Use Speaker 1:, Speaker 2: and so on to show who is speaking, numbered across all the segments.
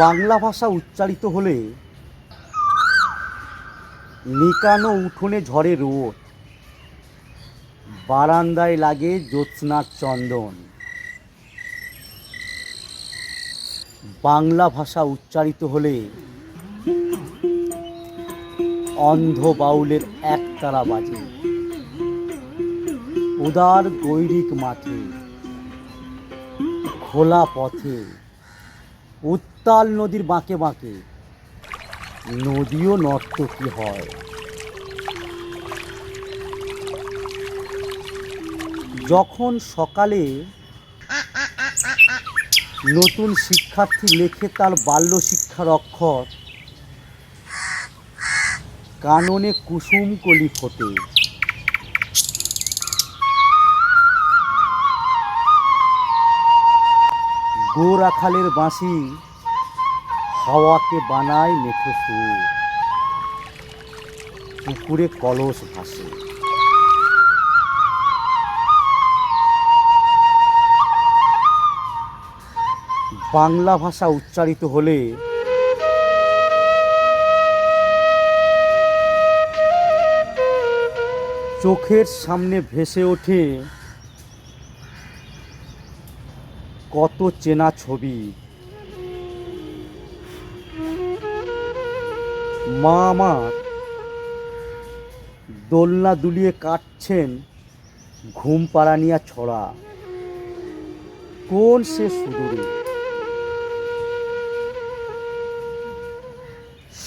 Speaker 1: বাংলা ভাষা উচ্চারিত হলে নিকানো উঠোনে ঝরে রোদ। বারান্দায় লাগে জ্যোৎস্নার চন্দন। বাংলা ভাষা উচ্চারিত হলে অন্ধ বাউলের একতারা বাজে। উদার গৈরিক মাঠে, খোলা পথে উত্তাল নদীর বাঁকে বাঁকে। নদীও নর্তকী হয়? যখন সকালে নতুন শিক্ষার্থী লেখে তার বাল্য শিক্ষার অক্ষর, কাননে কুসুম কলি ফোটে। গোরাখালের বাঁশি হাওয়াকে বানায় মেঠো সুর। পুকুরে কলস ভাসে। বাংলা ভাষা উচ্চারিত হলে চোখের সামনে ভেসে ওঠে কত চেনা ছবি। মা আমার, দোলনা দুলিয়ে কাটছেন ঘুম পাড়ানিয়া ছড়া। কোন সে সুদূরে?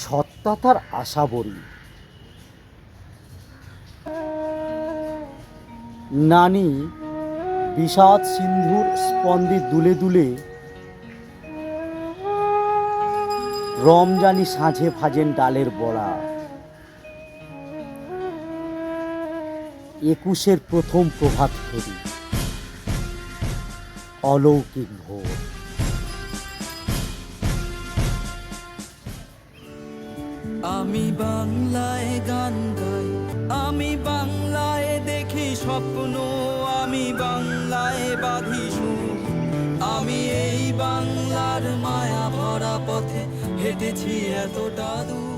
Speaker 1: সত্তা তার আশা বলি নানি বিষাদ সিন্ধুর স্পন্দে দুলে দুলে রমজানি সাঁঝে ভাজেন ডালের বড়া। একুশের প্রথম প্রভাত ফেরি। অলৌকিক ভোর।
Speaker 2: আমি বাংলায় গান গাই, আমি দেখি স্বপ্ন আমি বাংলায় বাঁধি আমি এই বাংলার মায়া ভরা পথে হেঁটেছি এতটা দূর।